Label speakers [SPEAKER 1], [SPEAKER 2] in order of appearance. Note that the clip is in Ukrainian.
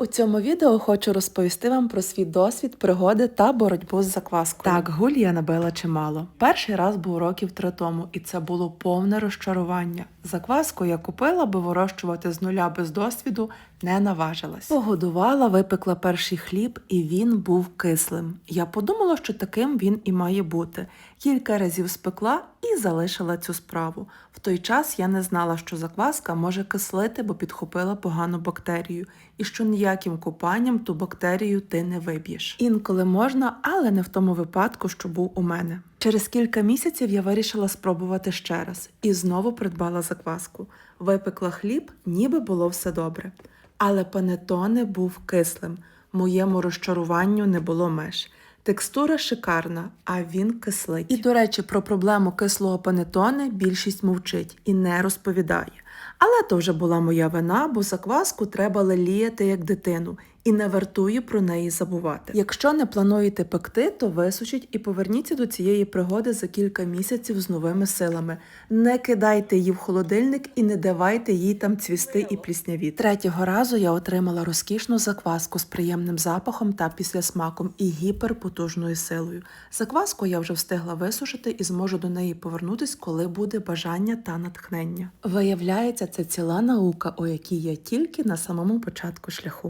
[SPEAKER 1] У цьому відео хочу розповісти вам про свій досвід, пригоди та боротьбу з закваскою. Так, гуль я набила чимало. Перший раз був років три тому, і це було повне розчарування. Закваску я купила, бо вирощувати з нуля без досвіду не наважилась. Погодувала, випекла перший хліб, і він був кислим. Я подумала, що таким він і має бути. Кілька разів спекла і залишила цю справу. В той час я не знала, що закваска може кислити, бо підхопила погану бактерію, і що ніяким купанням ту бактерію ти не виб'єш. Інколи можна, але не в тому випадку, що був у мене. Через кілька місяців я вирішила спробувати ще раз і знову придбала закваску. Випекла хліб, ніби було все добре. Але панетоне був кислим. Моєму розчаруванню не було меж. Текстура шикарна, а він кислить. І, до речі, про проблему кислого панетоне більшість мовчить і не розповідає. Але то вже була моя вина, бо закваску треба леліяти як дитину, і не вартує про неї забувати. Якщо не плануєте пекти, то висушіть і поверніться до цієї пригоди за кілька місяців з новими силами. Не кидайте її в холодильник і не давайте їй там цвісти і пліснявіти. Третього разу я отримала розкішну закваску з приємним запахом та післясмаком і гіперпотужною силою. Закваску я вже встигла висушити і зможу до неї повернутись, коли буде бажання та натхнення. Виявляється, це ціла наука, у якій я тільки на самому початку шляху.